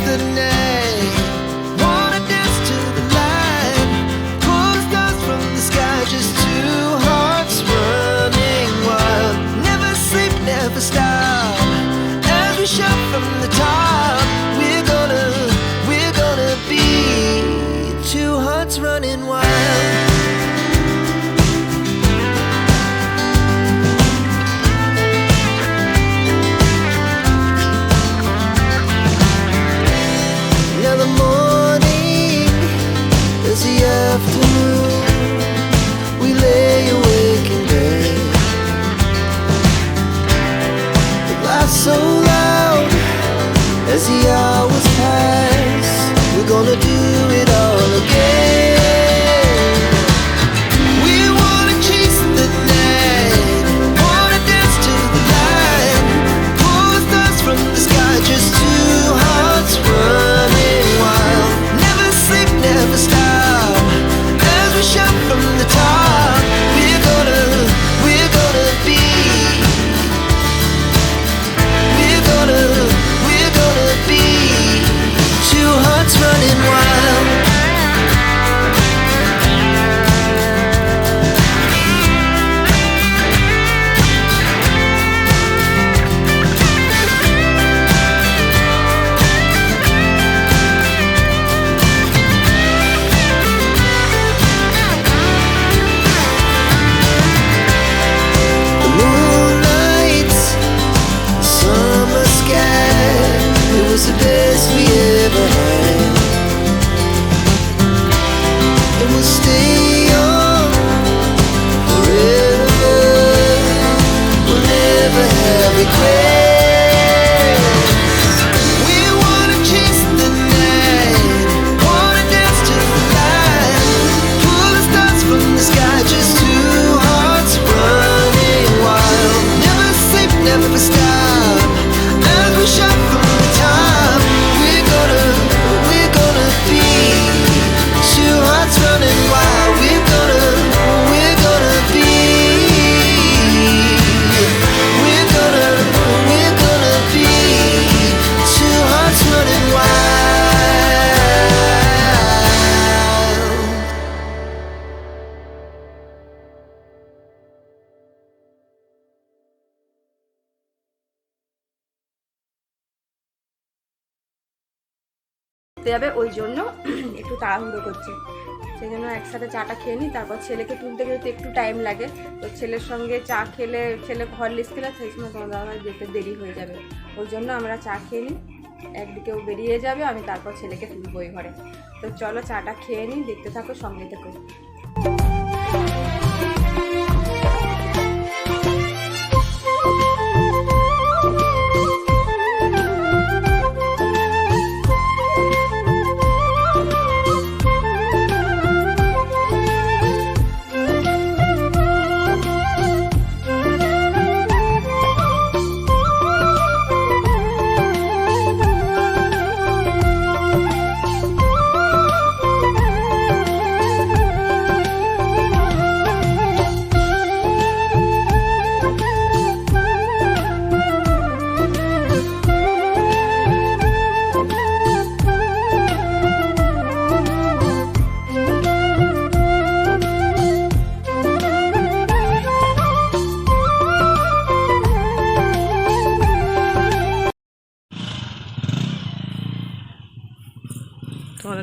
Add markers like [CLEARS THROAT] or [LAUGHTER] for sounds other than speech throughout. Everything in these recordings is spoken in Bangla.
the name. করতে যাবে, ওই জন্য [CLEARS THROAT] একটু তাড়াহুড়ো করছে। সেই জন্য একসাথে চাটা খেয়ে নিই, তারপর ছেলেকে তুলতে গেলে তো একটু টাইম লাগে। তো ছেলের সঙ্গে চা খেলে, ছেলে হরলিক্স খেলে, সেই সময় তোমার দাদা যেতে দেরি হয়ে যাবে। ওই জন্য আমরা চা খেয়ে নিই, একদিকে ও বেরিয়ে যাবে, আমি তারপর ছেলেকে তুলবো ওই ঘরে। তো চলো চাটা খেয়ে নিই, দেখতে থাকো, সঙ্গে থেকো।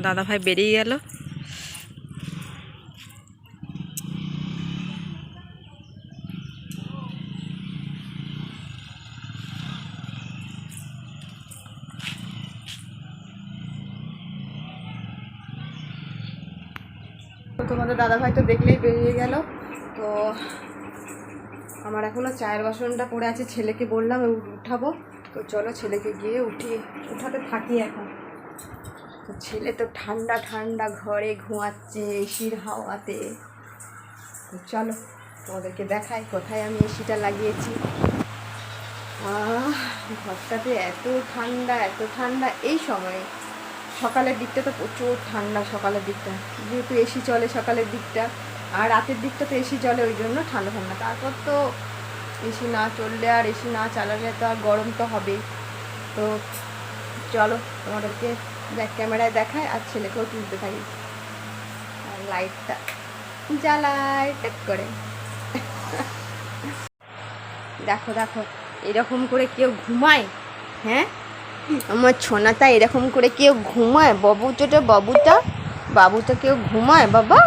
তোমাদের দাদা ভাই বেরিয়ে গেল। তোমাদের দাদাভাই তো দেখলেই বেরিয়ে গেল। তো আমার এখনও চায়ের বাসনটা পড়ে আছে, ছেলেকে বললাম উঠাবো। তো চলো ছেলেকে গিয়ে উঠিয়ে, উঠাতে থাকি এখন। তো ছেলে তো ঠান্ডা ঠান্ডা ঘরে ঘুমাচ্ছে এসির হাওয়াতে। তো চলো, তোমাদেরকে দেখাই কোথায় আমি এসিটা লাগিয়েছি। ঘরটাতে এত ঠান্ডা এত ঠান্ডা। এই সময়ে সকালের দিকটা তো প্রচুর ঠান্ডা সকালের দিকটা। যেহেতু এসি চলে সকালের দিকটা, আর রাতের দিকটা তো এসি চলে, ওই জন্য ঠান্ডা ঠান্ডা। তারপর তো এসি না চললে আর এসি না চালালে তো আর গরম তো হবেই। তো চলো, তোমাদেরকে ব্যাক ক্যামেরায় দেখায় আর ছেলেকেও তুলতে থাকি আর লাইটটা জ্বালায়, টেক করে। দেখো দেখো, এরকম করে কেউ ঘুমায় হ্যাঁ? আমার ছোনাটা এরকম করে কেউ ঘুমায় বাবু বাবুটা বাবুটা বাবুটা কেউ ঘুমায়, বাবা।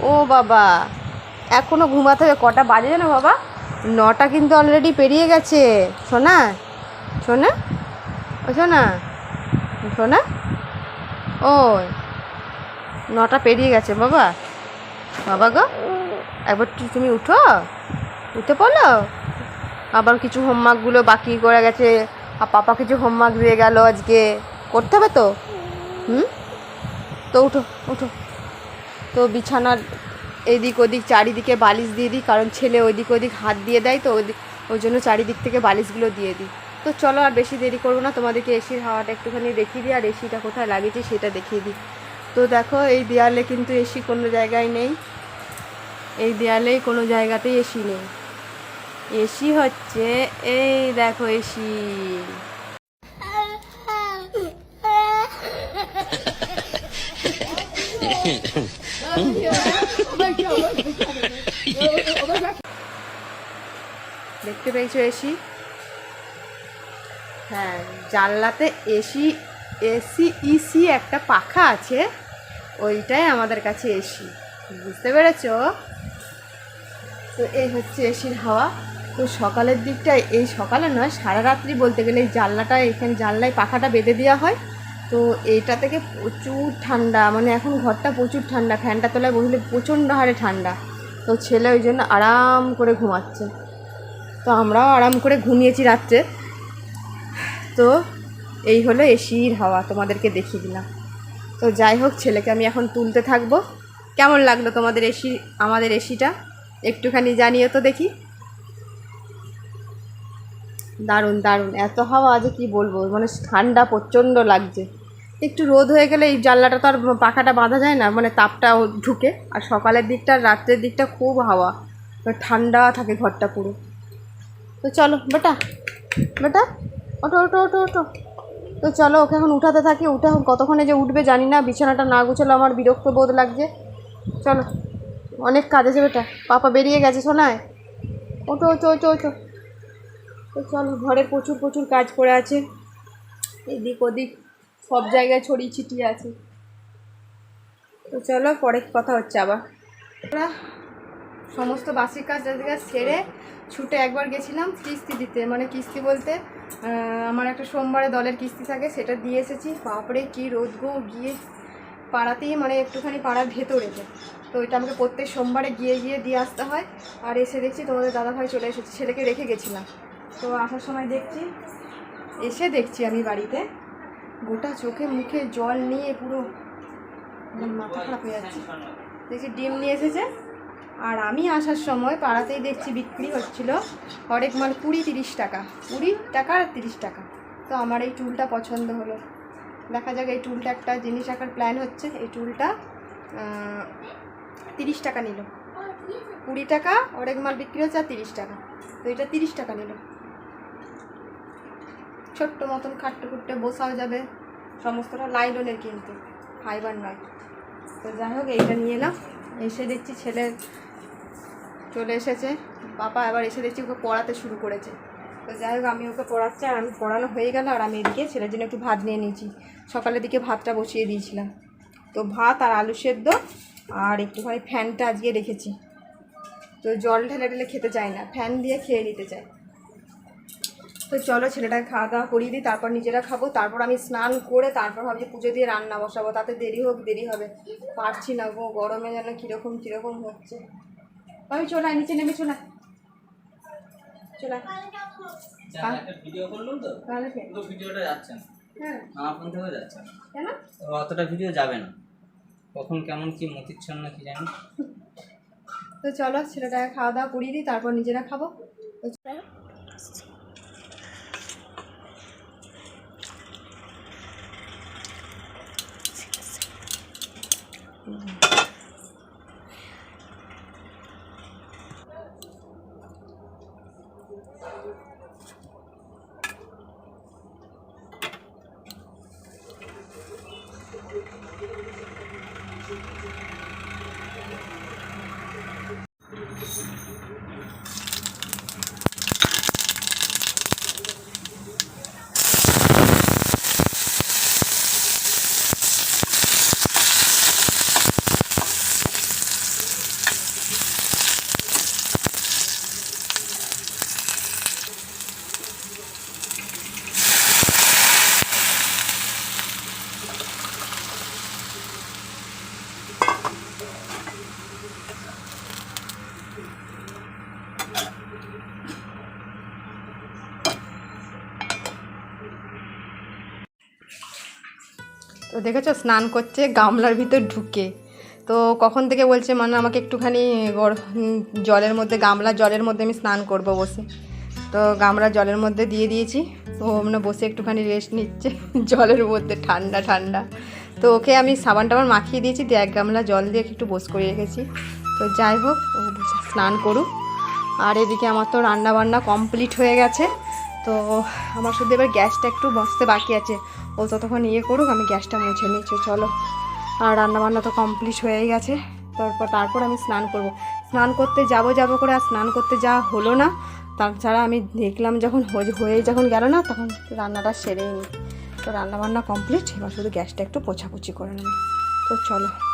ও, বাবা। এখনও ঘুমাতে হবে, কটা বাজে জানো, বাবা? নটা কিন্তু অলরেডি পেরিয়ে গেছে। সোনা সোনা, ও শোনা না। ওই, নটা পেরিয়ে গেছে বাবা। বাবা গো, একবার তুমি উঠো। উঠে পড়ল আবার কিছু হোমওয়ার্কগুলো বাকি করে গেছে। আর পাপা কিছু হোমওয়ার্ক দিয়ে গেল আজকে। করতে হবে তো? হুম? তো উঠো উঠো। তো বিছানার এদিক ওদিক চারিদিকে বালিশ দিয়ে দিই, কারণ ছেলে ওইদিক ওদিক হাত দিয়ে দেয় তো ওই জন্য চারিদিক থেকে বালিশগুলো দিয়ে দিই। তো চলো আর বেশি দেরি করব না তোমাদেরকে এসির হাওয়াটা একটুখানি দেখিয়ে দিই আর এসিটা কোথায় লাগিয়েছি সেটা দেখিয়ে দিই। তো দেখো এই দেয়ালে কিন্তু এসি কোনো জায়গায় নেই। এই দেয়ালেই কোনো জায়গাতেই এসি নেই। এসি হচ্ছে এই দেখো এসি। [LAUGHS] দেখতে পেয়েছ এসি? হ্যাঁ জানলাতে এসি এসি, ইসি একটা পাখা আছে, ওইটাই আমাদের কাছে এসি। বুঝতে পেরেছ? তো এই হচ্ছে এসির হাওয়া। তো সকালের দিকটায় এই সকালে নয়, সারা রাত্রি বলতে গেলে এই জানলাটা, এখানে জানলায় পাখাটা বেঁধে দেওয়া হয়। তো এইটা থেকে প্রচুর ঠান্ডা মানে এখন ঘরটা প্রচুর ঠান্ডা, ফ্যানটা তলায় বসলে প্রচণ্ড হারে ঠান্ডা। তো ছেলে ওই জন্য আরাম করে ঘুমাচ্ছে। তো আমরাও আরাম করে ঘুমিয়েছি রাত্রে। তো এই হলো এসির হাওয়া, তোমাদেরকে দেখিয়ে দিলাম। তো যাই হোক, ছেলেকে আমি এখন তুলতে থাকব। কেমন লাগল তোমাদের এসি, আমাদের এসিটা? একটুখানি জানিও তো দেখি। দারুণ দারুণ। এত হাওয়া আছে কি বলব মানে ঠান্ডা প্রচণ্ড লাগছে। একটু রোদ হয়ে গেলে এই জানলাটা তো আর পাখাটা বাঁধা যায় না মানে তাপটা ঢুকে। আর সকালের দিকটা রাত্রের দিকটা খুব হাওয়া মানে ঠান্ডা থাকে ঘরটা পুরো। তো চলো, বেটা বেটা। ওটো ওটো ওটো ওটো তো চলো, ওকে এখন উঠাতে থাকি। উঠে এখন কতক্ষণে যে উঠবে জানি না, বিছানাটা না গুছালো আমার বিরক্ত বোধ লাগছে। চলো, অনেক কাজ আছে বেটা। পাপা বেরিয়ে গেছে শোনায় ওটো ওটো ওটো ওটো তো চলো, ঘরে প্রচুর প্রচুর কাজ পড়ে আছে। এদিক ওদিক সব জায়গায় ছড়িয়ে ছিটিয়ে আছে। তো চলো, পরে কথা হচ্ছে আবার। সমস্ত বাসি কাজ সেরে ছুটে একবার গেছিলাম কিস্তি দিতে মানে কিস্তি বলতে আমার একটা সোমবারে দলের কিস্তি থাকে, সেটা দিয়ে এসেছি। বাপরে, কি রোদ গো, গিয়ে পাড়াতেই মানে একটুখানি পাড়ার ভেতরেতে তো ওইটা আমাকে প্রত্যেক সোমবারে গিয়ে গিয়ে দিয়ে আসতে হয়। আর এসে দেখছি তোমাদের দাদাভাই চলে এসেছে, ছেলেকে রেখে গেছিলাম। তো আসার সময় দেখছি, এসে দেখছি আমি বাড়িতে, গোটা চোখে, মুখে জল নিয়ে পুরো মাথা খারাপ হয়ে যাচ্ছে। দেখছি ডিম নিয়ে এসেছে। আর আমি আসার সময় পাড়াতেই দেখছি বিক্রি হচ্ছিল হরেক মাল কুড়ি তিরিশ টাকা, কুড়ি টাকা আর তিরিশ টাকা। তো আমার এই টুলটা পছন্দ হলো। দেখা যাক এই টুলটা একটা জিনিস রাখার প্ল্যান হচ্ছে। এই টুলটা তিরিশ টাকা নিল। কুড়ি টাকা, হরেক মাল বিক্রি হচ্ছে আর তিরিশ টাকা। তো এটা তিরিশ টাকা নিল। ছোট্ট মতন খাট্টে খুট্টে বসাও যাবে। সমস্তটা লাইলনের কিন্তু ফাইবার নয় তো যাই হোক, এইটা নিয়ে এলাম। এসে দেখছি ছেলে চলে এসেছে। বাবা আবার এসে দেখছি ওকে পড়াতে শুরু করেছে। তো যাই হোক, আমি ওকে পড়াচ্ছি আর আমি পড়ানো হয়ে গেল আর আমি এদিকে ছেলের জন্য একটু ভাত নিয়ে নিয়েছি। সকালের দিকে ভাতটা বসিয়ে দিয়েছিলাম। তো ভাত আর আলু সেদ্ধ আর একটুখানি ফ্যানটা আজকে রেখেছি। তো জল ঢেলে ঢেলে খেতে চায় না, ফ্যান দিয়ে খেয়ে নিতে চায়। তো চলো ছেলেটাকে খাওয়া দাওয়া করিয়ে দিই তারপর নিজেরা খাব তারপর আমি স্নান করে তারপর ভাবছি পুজো দিয়ে রান্না বসাবো তাতে দেরি হোক দেরি হবে। পারছি না গো গরমে যেন কীরকম কীরকম হচ্ছে। আমি চলে আয়, নিচে নেমে চলে। আয়। চলে। আয়। যা একটা ভিডিও করলাম তো? তাহলে ভিডিওটা যাচ্ছে না। হ্যাঁ। আমার ফোন থেকেও যাচ্ছে না। অতটা ভিডিও যাবে না। কখন কেমন কি মতিচ্ছন্ন কি জানি। তো চলো ছেলেটাকে খাওয়া দাওয়া করিয়ে দিই তারপর নিজেরা খাব। তো দেখেছ? স্নান করছে, গামলার ভিতর ঢুকে। তো কখন থেকে বলছে মানে আমাকে একটুখানি জলের মধ্যে, গামলা জলের মধ্যে আমি স্নান করব বসে। তো গামলা জলের মধ্যে দিয়ে দিয়েছি। ও মানে বসে একটুখানি রেস্ট নিচ্ছে। [LAUGHS] জলের মধ্যে, ঠান্ডা ঠান্ডা। তো ওকে আমি সাবান টাবান মাখিয়ে দিয়েছি, দিয়ে এক গামলা জল দিয়ে একটু বস করে রেখেছি। তো যাই হোক, ও স্নান করুক। আর এদিকে আমার তো রান্না বান্না কমপ্লিট হয়ে গেছে। তো আমার শুধু এবার গ্যাসটা একটু বসতে বাকি আছে। ও ততক্ষণ ইয়ে করুক, আমি গ্যাসটা মুছে নিচ্ছি, চলো। আর রান্নাবান্না তো কমপ্লিট হয়ে গেছে। তারপর তারপর আমি স্নান করব। স্নান করতে যাব যাব করে আর স্নান করতে যা হলো না। তাছাড়া আমি দেখলাম যখন হয়ে- যখন গেল না, তখন রান্নাটা সেরেই নি। তো রান্নাবান্না কমপ্লিট এবার শুধু গ্যাসটা একটু পোছাপুছি করে নেবে। তো চলো।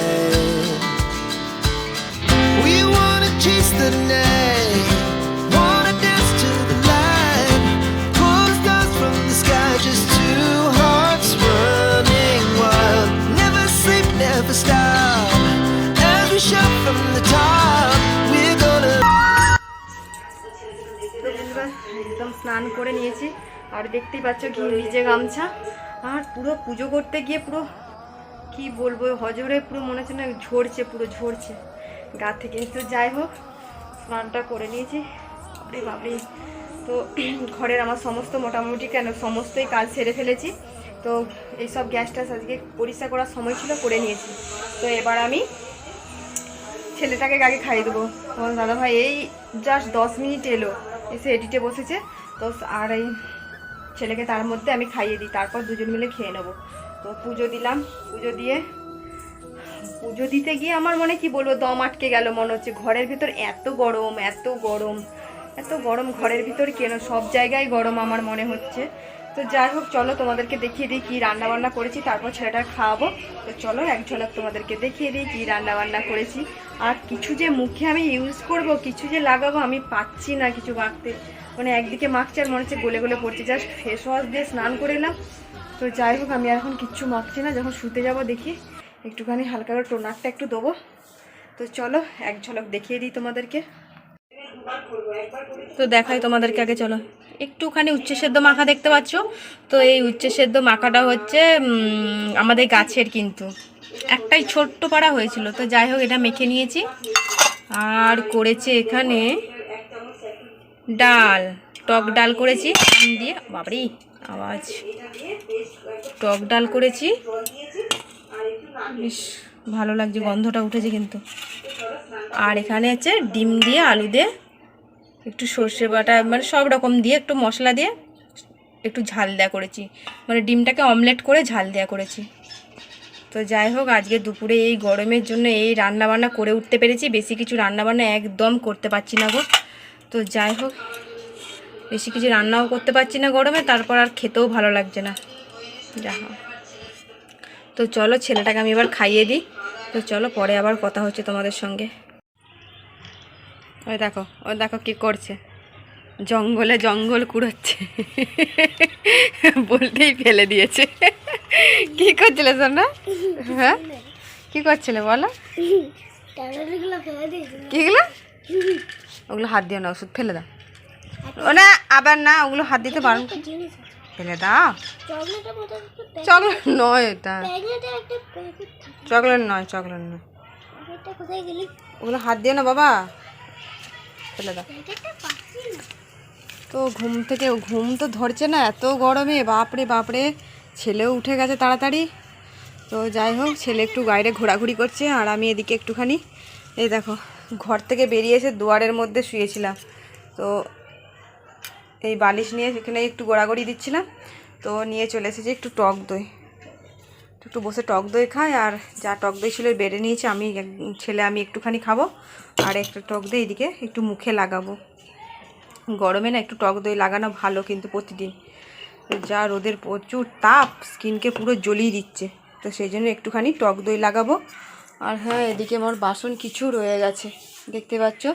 স্নান করে নিয়েছি। আর দেখতেই পাচ্ছ কি নিজে গামছা। আর পুরো পুজো করতে গিয়ে পুরো, কি বলব, হজরে পুরো মনে হচ্ছে না, ঝরছে, পুরো ঝরছে। গা থেকে। তো যাই হোক, স্নানটা করে নিয়েছি। বাপরে বাপরে। তো ঘরের আমার সমস্ত মোটামুটি কেন, সমস্তই কাজ সেরে ফেলেছি। তো এইসব গ্যাস ট্যাস আজকে পরিষ্কার করার সময় ছিল, করে নিয়েছি। তো এবার আমি ছেলেটাকে আগে খাইয়ে দেবো। তোমার দাদা ভাই এই জাস্ট দশ মিনিট এলো। এসে এডিটে বসেছে। তো আর এই ছেলেকে তার মধ্যে আমি খাইয়ে দিই। তারপর দুজন মিলে খেয়ে নেব। তো পুজো দিলাম। পুজো দিয়ে পুজো দিতে গিয়ে আমার মনে কি বলব, দম আটকে গেল মনে হচ্ছে। ঘরের ভিতর এত গরম এত গরম এত গরম ঘরের ভিতর কেন? সব জায়গায় গরম আমার মনে হচ্ছে। তো যাই হোক, চলো তোমাদেরকে দেখিয়ে দিই কী রান্নাবান্না করেছি, তারপর ছেলেটা খাওয়াবো। তো চলো এক ঝলক তোমাদেরকে দেখিয়ে দিই কী রান্নাবান্না করেছি। আর কিছু যে মুখে আমি ইউজ করব, কিছু যে লাগাবো, আমি পাচ্ছি না কিছু মাখতে। মানে একদিকে মাখছে আর মনে হচ্ছে গলে গলে পড়ছে। জাস্ট ফেস ওয়াশ দিয়ে স্নান করে এলাম। তো যাই হোক, আমি এখন কিচ্ছু মাখছি না। যখন শুতে যাব দেখি। একটুখানি হালকা করে টোনারটা একটু দেবো। তো চলো, এক ঝলক দেখিয়ে দিই তোমাদেরকে। তো দেখাই তোমাদেরকে আগে, চলো। একটুখানি উচ্চে সেদ্ধ মাখা দেখতে পাচ্ছ? তো এই উচ্চে সেদ্ধ মাখাটা হচ্ছে আমাদের গাছের কিন্তু। একটাই ছোট্ট পাড়া হয়েছিল, তো যাই হোক, এটা মেখে নিয়েছি। আর করেছে এখানে ডাল। টক ডাল করেছি দিয়ে। বাবারি, আওয়াজ। টক ডাল করেছি। বেশ ভালো লাগছে, গন্ধটা উঠেছে কিন্তু। আর এখানে হচ্ছে ডিম দিয়ে আলু দিয়ে একটু সর্ষে বাটা মানে সব রকম দিয়ে একটু মশলা দিয়ে একটু ঝাল দেওয়া করেছি। মানে ডিমটাকে অমলেট করে ঝাল দেওয়া করেছি। তো যাই হোক, আজকে দুপুরে এই গরমের জন্য এই রান্নাবান্না করে উঠতে পেরেছি। বেশি কিছু রান্নাবান্না একদম করতে পারছি না গো। তো যাই হোক, বেশি কিছু রান্নাও করতে পারছি না গরমে, তারপর আর খেতেও ভালো লাগছে না। যা হোক। তো চলো ছেলেটাকে আমি এবার খাইয়ে দিই। তো চলো পরে আবার কথা হচ্ছে তোমাদের সঙ্গে। ওই দেখো ওই দেখো কি করছে। জঙ্গলে জঙ্গল কুড়োচ্ছে। বলতেই ফেলে দিয়েছে। কি করছিলে সোনা? হ্যাঁ? কি করছিলে বলো? কিগুলো? ওগুলো হাত দিও না ওষুধ ফেলে দাও। ও না আবার না ওগুলো হাত দিতে পারো ফেলে দাও। চকলেট নয় এটা। চকলেট নয় চকলেট নয়। ওগুলো হাত দিয়ে না বাবা। ফেলে দাও। তো ঘুম থেকে ঘুম তো ধরছে না এত গরমে। বাপরে বাপরে। ছেলেও উঠে গেছে তাড়াতাড়ি। তো যাই হোক ছেলে একটু বাইরে ঘোরাঘুরি করছে আর আমি এদিকে একটুখানি। এই দেখো ঘর থেকে বেরিয়ে এসে দুয়ারের মধ্যে শুয়েছিলাম। তো এই বালিশ নিয়ে সেখানে একটু গোড়াগড়ি দিচ্ছিলাম। তো নিয়ে চলে এসেছি একটু টক দই। একটু বসে টক দই খায় আর যা টক দই ছিল বেড়ে নিয়েছে আমি ছেলে আমি একটুখানি খাব আর একটা টক দই এদিকে একটু মুখে লাগাবো। গরমে না একটু টক দই লাগানো ভালো কিন্তু প্রতিদিন। যা রোদের প্রচুর তাপ, স্কিনকে পুরো জ্বলিয়ে দিচ্ছে। তো সেই জন্য একটুখানি টক দই লাগাবো। আর হ্যাঁ এদিকে আমার বাসন কিছু রয়ে গেছে। দেখতে পাচ্ছ?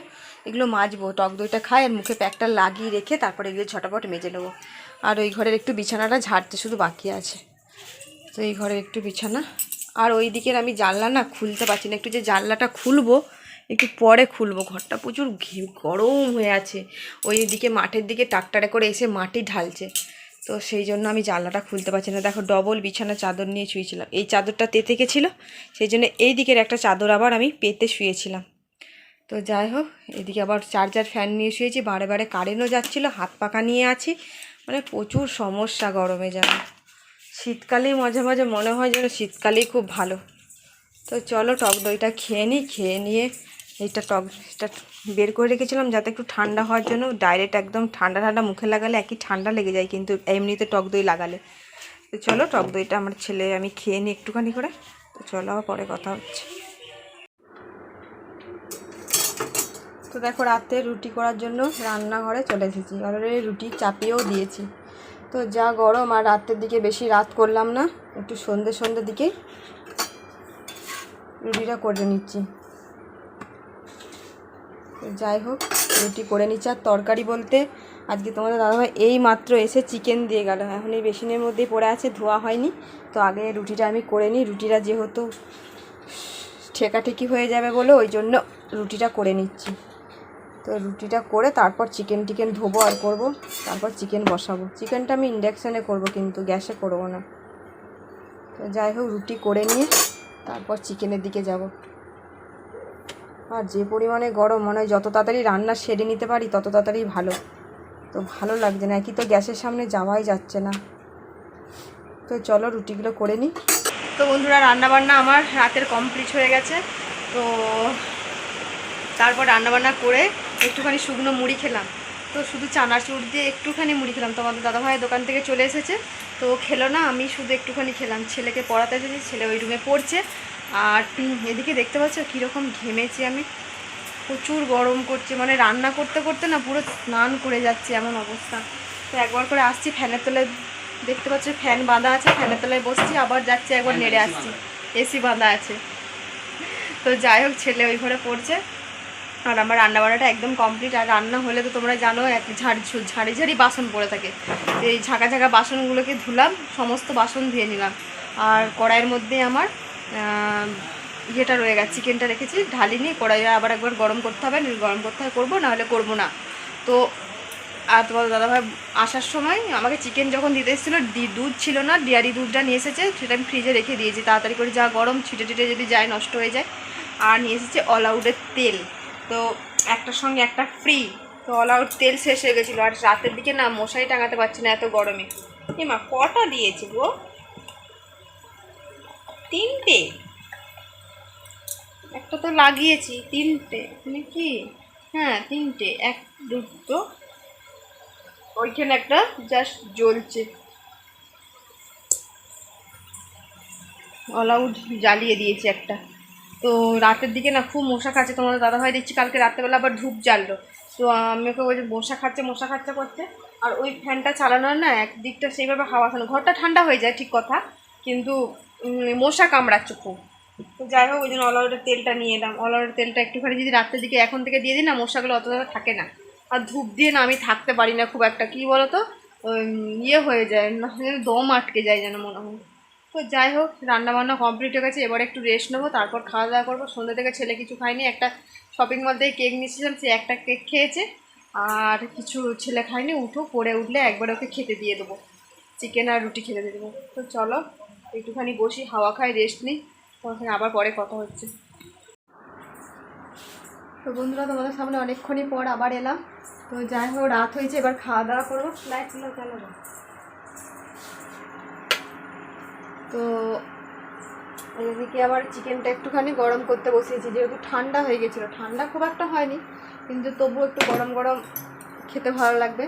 এগুলো মাজবো, টক দইটা খাই আর মুখে প্যাকটা লাগিয়ে রেখে তারপরে এগুলো ঝটাপট মেজে নেব। আর ওই ঘরের একটু বিছানাটা ঝাড়তে শুধু বাকি আছে। তো এই ঘরের একটু বিছানা। আর ওই দিকের আমি জানলা না খুলতে পারছি না, একটু যে জানলাটা খুলবো, একটু পরে খুলবো ঘরটা। প্রচুর গরম হয়ে আছে। ওই দিকে মাঠের দিকে ট্রাক্টারে করে এসে মাটি ঢালছে। তো সেই জন্য আমি জানলাটা খুলতে পারছি না। দেখো, ডবল বিছানা চাদর নিয়ে শুয়েছিলাম। এই চাদরটা তেতে গেছিল সেই জন্য এই দিকের একটা চাদর আবার আমি পেতে শুয়েছিলাম। তো যাই হোক, এদিকে আবার চার্জার ফ্যান নিয়ে শুয়েছি, বারে বারে কারেন্টও যাচ্ছিল, হাত পাকা নিয়ে আছি। মানে প্রচুর সমস্যা গরমে যেন। শীতকালেই মাঝে মাঝে মনে হয় যেন শীতকালেই খুব ভালো। তো চলো টক দইটা খেয়ে নিই, খেয়ে নিয়ে এইটা টক এটা বের করে রেখেছিলাম যাতে একটু ঠান্ডা হওয়ার জন্য। ডাইরেক্ট একদম ঠান্ডা ঠান্ডা মুখে লাগালে একই ঠান্ডা লেগে যায়, কিন্তু এমনিতে টক দই লাগালে। তো চলো টক দইটা আমার ছেলে, আমি খেয়ে নিই একটুখানি করে। তো চলো আবার পরে কথা হচ্ছে। তো দেখো রাতে রুটি করার জন্য রান্নাঘরে চলে এসেছি। অলরেডি রুটি চাপিয়েও দিয়েছি। তো যা গরম আর রাতের দিকে বেশি রাত করলাম না, একটু সন্ধ্যে সন্ধ্যের দিকে রুটিটা করে নিচ্ছি। যাই হোক, রুটি করে নিচ্ছি। আর তরকারি বলতে আজকে তোমাদের দাদাভাই এই মাত্র এসে চিকেন দিয়ে গেল। এখন এই বেসিনের মধ্যেই পড়ে আছে, ধোয়া হয়নি। তো আগে রুটিটা আমি করে নিই। রুটিটা যেহেতু ঠেকাঠেকি হয়ে যাবে বলে ওই জন্য রুটিটা করে নিচ্ছি। তো রুটিটা করে তারপর চিকেন টিকেন ধোবো আর করব। তারপর চিকেন বসাবো। চিকেনটা আমি ইন্ডাকশানে করব কিন্তু, গ্যাসে করব না। তো যাই হোক, রুটি করে নিয়ে তারপর চিকেনের দিকে যাব। আর যে পরিমাণে গরম, মনে হয় যত তাড়াতাড়ি রান্না সেরে নিতে পারি, তত তাড়াতাড়ি ভালো। তো ভালো লাগছে না, একই তো গ্যাসের সামনে যাওয়াই যাচ্ছে না। তো চলো রুটিগুলো করে নিই। তো বন্ধুরা রান্না বান্না আমার রাতের কমপ্লিট হয়ে গেছে। তো তারপর রান্নাবান্না করে একটুখানি শুকনো মুড়ি খেলাম। তো শুধু চানাচুর দিয়ে একটুখানি মুড়ি খেলাম। তোমাদের দাদাভাই দোকান থেকে চলে এসেছে। তো খেলো না আমি শুধু একটুখানি খেলাম। ছেলেকে পড়াতে এসেছি ছেলে ওই রুমে পড়ছে। আর এদিকে দেখতে পাচ্ছ কীরকম ঘেমেছি আমি। প্রচুর গরম করছে মানে রান্না করতে করতে না পুরো স্নান করে যাচ্ছে এমন অবস্থা। তো একবার করে আসছি ফ্যানের তলায়। দেখতে পাচ্ছ ফ্যান বাঁধা আছে ফ্যানের তলায় বসছি আবার যাচ্ছি একবার নেড়ে আসছি। এসি বাঁধা আছে। তো যাই হোক ছেলে ওই ঘরে পড়ছে। আর আমার রান্না বান্নাটা একদম কমপ্লিট আর রান্না হলে তো তোমরা জানো, এক ঝাড় ঝাড়ি ঝাড়ি বাসন পড়ে থাকে। এই ঝাঁকা ঝাঁকা বাসনগুলোকে ধুলাম, সমস্ত বাসন ধুয়ে নিলাম। আর কড়াইয়ের মধ্যে আমার ইয়েটা রয়ে গেছে, চিকেনটা রেখেছি ঢালিনি কড়াইয়ে আবার একবার গরম করতে হবে গরম করতে হয় করব, নাহলে করব না। তো, আর তোমার দাদাভাই আসার সময় আমাকে চিকেন যখন দিতে এসেছিল দুধ ছিল না, ডিয়ারি দুধটা নিয়ে এসেছে, সেটা আমি ফ্রিজে রেখে দিয়েছি। তাড়াতাড়ি করে যা গরম, ছিটে ছিটে যদি যায়, নষ্ট হয়ে যায়। আর নিয়ে এসেছে অল আউটের তেল। তো একটার সঙ্গে একটা ফ্রি তো অল আউট তেল শেষ হয়ে গেছিল। আর রাতের দিকে না মশারি টাঙাতে পারছি না এত গরমে। মা, কটা দিয়েছি গো? তিনটে? একটা তো লাগিয়েছি, তিনটে। মানে কি? হ্যাঁ তিনটে। এক, দুটো। ওইখানে একটা জাস্ট জ্বলছে। অল আউট জ্বালিয়ে দিয়েছি একটা। তো রাতের দিকে না খুব মশা খাচ্ছে। তোমাদের দাদাভাই দেখছি কালকে রাত্রেবেলা আবার ধূপ জ্বাললো। তো আমি ওকে যে মশা খাচ্ছে মশা খাচ্ছে করছে আর ওই ফ্যানটা চালানোর না একদিকটা সেইভাবে হাওয়া খানো ঘরটা ঠান্ডা হয়ে যায়, ঠিক কথা। কিন্তু মশা কামড়াচ্ছে খুব। তো যাই হোক, ওই জন্য অল আউটের তেলটা নিয়ে এলাম। অল আউটের তেলটা একটুখানি যদি রাত্রের দিকে এখন থেকে দিয়ে দিই না, মশাগুলো অতটা থাকে না। আর ধূপ দিয়ে না আমি থাকতে পারি না খুব একটা। কী বলো তো ইয়ে হয়ে যায়, না দম আটকে যায় যেন মনে হয়। তো যাই হোক, রান্নাবান্না কমপ্লিট হয়ে গেছে। এবার একটু রেস্ট নেব, তারপর খাওয়া দাওয়া করব। সন্ধ্যে থেকে ছেলে কিছু খায়নি, একটা শপিং মল থেকে কেক নিয়েছিলাম, সে একটা কেক খেয়েছে। আর কিছু ছেলে খায়নি, উঠো পরে উঠলে একবার ওকে খেতে দিয়ে দেবো। চিকেন আর রুটি খেতে দিয়ে দেবো। তো চলো, একটুখানি বসি, হাওয়া খাই রেস্ট নিই। সঙ্গে আবার পরে কথা হচ্ছে। তো বন্ধুরা, তোমাদের সামনে অনেকক্ষণই পর আবার এলাম। তো যাই হোক, রাত হয়েছে, এবার খাওয়া দাওয়া করব। লাইটগুলো চালাবো তো এদিকে আবার চিকেনটা একটুখানি গরম করতে বসিয়েছি, যেহেতু ঠান্ডা হয়ে গেছিল। ঠান্ডা খুব একটা হয়নি, কিন্তু তবুও একটু গরম গরম খেতে ভালো লাগবে।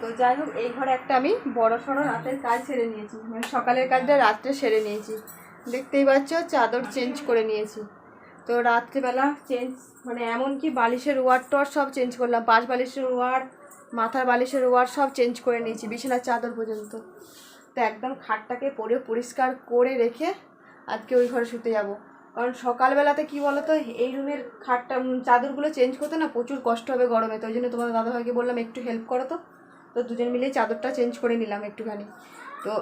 তো যাই হোক, এই ঘরে একটা আমি বড় সড়ো রাতের কাজ সেরে নিয়েছি মানে সকালের কাজটা রাত্রে সেরে নিয়েছি। দেখতেই পাচ্ছ, চাদর চেঞ্জ করে নিয়েছি। তো রাত্রিবেলা চেঞ্জ মানে এমনকি বালিশের ওয়ার টোয়ার সব চেঞ্জ করলাম। পাঁচ বালিশের ওয়ার মাথার বালিশের ওয়ার সব চেঞ্জ করে নিয়েছি, বিছানার চাদর পর্যন্ত। তো একদম খাটটাকে পরে পরিষ্কার করে রেখে আজকে ওই ঘরে শুতে যাব। কারণ সকালবেলাতে কি বলো তো এই রুমের খাটটা চাদরগুলো চেঞ্জ করতে না প্রচুর কষ্ট হবে গরমে। তো ওই জন্য তোমার দাদাভাইকে বললাম একটু হেল্প করো তো। তো দুজন মিলে চাদরটা চেঞ্জ করে নিলাম একটুখানি। তো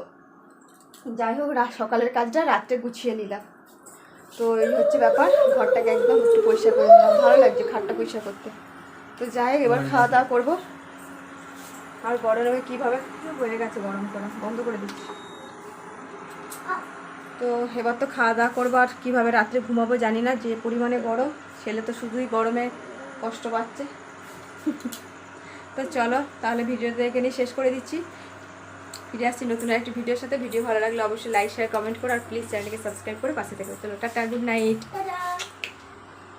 যাই হোক সকালের কাজটা রাত্রে গুছিয়ে নিলাম। তো এই হচ্ছে ব্যাপার ঘরটাকে একদম একটু পরিষ্কার করে নিলাম। ভালো লাগছে খাটটা পরিষ্কার করতে। তো যাই হোক এবার খাওয়া দাওয়া করব। আর গরমে কীভাবে হয়ে গেছে গরম করা? বন্ধ করে দিচ্ছি। তো এবার তো খাওয়া দাওয়া করব আর কীভাবে রাত্রে ঘুমাবো জানি না, যে পরিমাণে গরম, ছেলে তো শুধুই গরমে কষ্ট পাচ্ছে। তো চলো, তাহলে ভিডিওটা এখানে শেষ করে দিচ্ছি। ফিরে আসছি নতুন একটি ভিডিওর সাথে। ভিডিও ভালো লাগলে অবশ্যই লাইক শেয়ার কমেন্ট করো আর প্লিজ চ্যানেলকে সাবস্ক্রাইব করে পাশে থেকে চলো, টাটা গুড নাইট